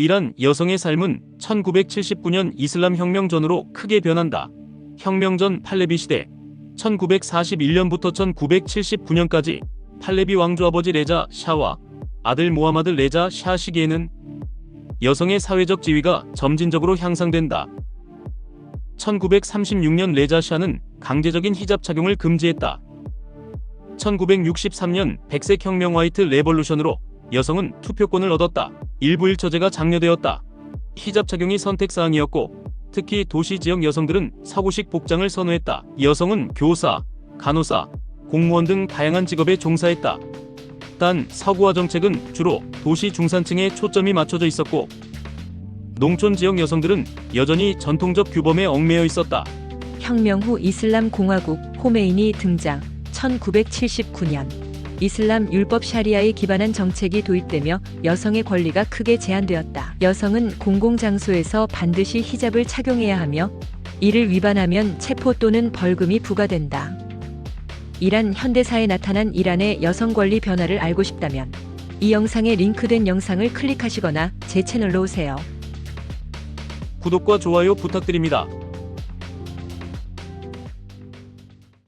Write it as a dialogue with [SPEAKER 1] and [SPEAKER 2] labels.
[SPEAKER 1] 이란 여성의 삶은 1979년 이슬람 혁명 전으로 크게 변한다. 혁명 전 팔레비 시대 1941년부터 1979년까지 팔레비 왕조 아버지 레자 샤와 아들 모하마드 레자 샤 시기에는 여성의 사회적 지위가 점진적으로 향상된다. 1936년 레자 샤는 강제적인 히잡 착용을 금지했다. 1963년 백색 혁명 화이트 레볼루션으로 여성은 투표권을 얻었다. 일부 일처제가 장려되었다. 히잡 착용이 선택사항이었고 특히 도시 지역 여성들은 서구식 복장을 선호했다. 여성은 교사, 간호사, 공무원 등 다양한 직업에 종사했다. 단 서구화 정책은 주로 도시 중산층에 초점이 맞춰져 있었고 농촌 지역 여성들은 여전히 전통적 규범에 얽매여 있었다.
[SPEAKER 2] 혁명 후 이슬람 공화국 호메인이 등장 1979년 이슬람 율법 샤리아에 기반한 정책이 도입되며 여성의 권리가 크게 제한되었다. 여성은 공공장소에서 반드시 히잡을 착용해야 하며 이를 위반하면 체포 또는 벌금이 부과된다. 이란 현대사에 나타난 이란의 여성 권리 변화를 알고 싶다면 이 영상에 링크된 영상을 클릭하시거나 제 채널로 오세요.
[SPEAKER 1] 구독과 좋아요 부탁드립니다.